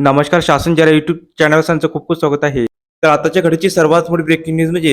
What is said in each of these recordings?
नमस्कार शासन जरा युट्यूब चॅनल त्यांचं खूप खूप स्वागत आहे. तर आताच्या घडीची सर्वात मोठी ब्रेकिंग न्यूज म्हणजे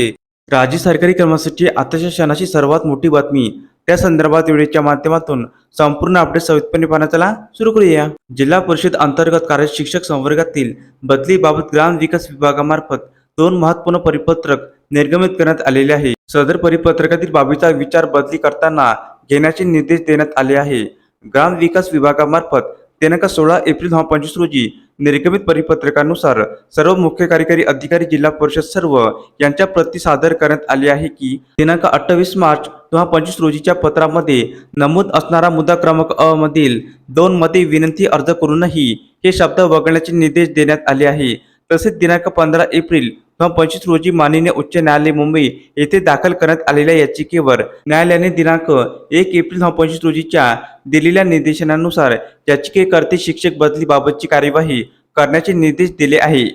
राज्य सरकारी कर्मचाऱ्यांची आताच्या क्षणाची सर्वात मोठी बातमी. त्या संदर्भात व्हिडिओच्या माध्यमातून संपूर्ण अपडेट सविस्तरपणे पाहण्याला सुरू करूया. जिल्हा परिषद अंतर्गत कार्य शिक्षक संवर्गातील बदलीबाबत ग्राम विकास विभागामार्फत दोन महत्त्वपूर्ण परिपत्रक निर्गमित करण्यात आलेले आहे. सदर परिपत्रकातील बाबीचा विचार बदली करताना घेण्याचे निर्देश देण्यात आले आहे. ग्राम विकास विभागामार्फत दिनांक सोळा एप्रिल दोन पंचवीस रोजी निर्गमित परिपत्रकानुसार सर्व मुख्य कार्यकारी अधिकारी जिल्हा परिषद सर्व यांच्या प्रती सादर करण्यात आले आहे की दिनांक अठ्ठावीस मार्च दोन हजार पंचवीस रोजीच्या पत्रामध्ये नमूद असणारा मुद्दा क्रमांक अ मधील दोन मध्ये विनंती अर्ज करूनही हे शब्द वगळण्याचे निर्देश देण्यात आले आहे. तसेच दिनांक पंधरा एप्रिल दोन पंचवीस रोजी माननीय उच्च न्यायालय मुंबई येथे दाखल करण्यात आलेल्या याचिकेवर न्यायालयाने दिनांक एक एप्रिल दोन पंचवीस रोजीच्या दिलेल्या निर्देशनानुसार याचिकेकर्ते शिक्षक बदलीबाबतची कार्यवाही करण्याचे निर्देश दिले आहे.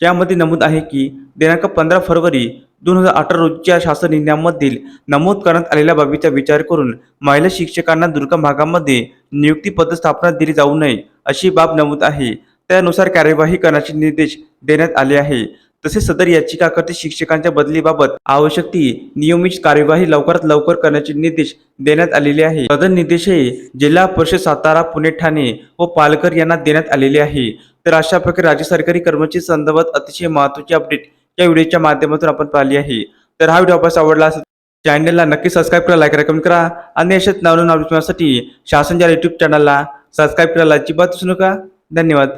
त्यामध्ये नमूद आहे की दिनांक पंधरा फरवरी दोन हजार अठरा रोजीच्या शासन निर्णयामधील नमूद करण्यात आलेल्या बाबीचा विचार करून महिला शिक्षकांना दुर्गम भागामध्ये नियुक्ती पदस्थापना दिली जाऊ नये अशी बाब नमूद आहे. त्यानुसार कार्यवाही करण्याचे निर्देश देण्यात आले आहे. तसेच सदर याचिकाकर्ते शिक्षकांच्या बदलीबाबत आवश्यक ती नियमित कार्यवाही लवकरात लवकर करण्याचे निर्देश देण्यात आलेले आहे. सदर निर्देश हे जिल्हा परिषद सातारा पुणे ठाणे व पालकर यांना देण्यात आलेले आहे. तर अशा प्रकारे राज्य सरकारी कर्मचारी संदर्भात अतिशय महत्वाची अपडेट या व्हिडिओच्या माध्यमातून आपण पाहिली आहे. तर हा व्हिडिओ आपल्याला आवडला असेल चॅनलला नक्की सबस्क्राईब करा लाईक करा कमेंट करा आणि अशाच नवनवीन अपडेट मिळवण्यासाठी युट्यूब चॅनलला सबस्क्राईब करायला अजिबात विसरू नका. धन्यवाद.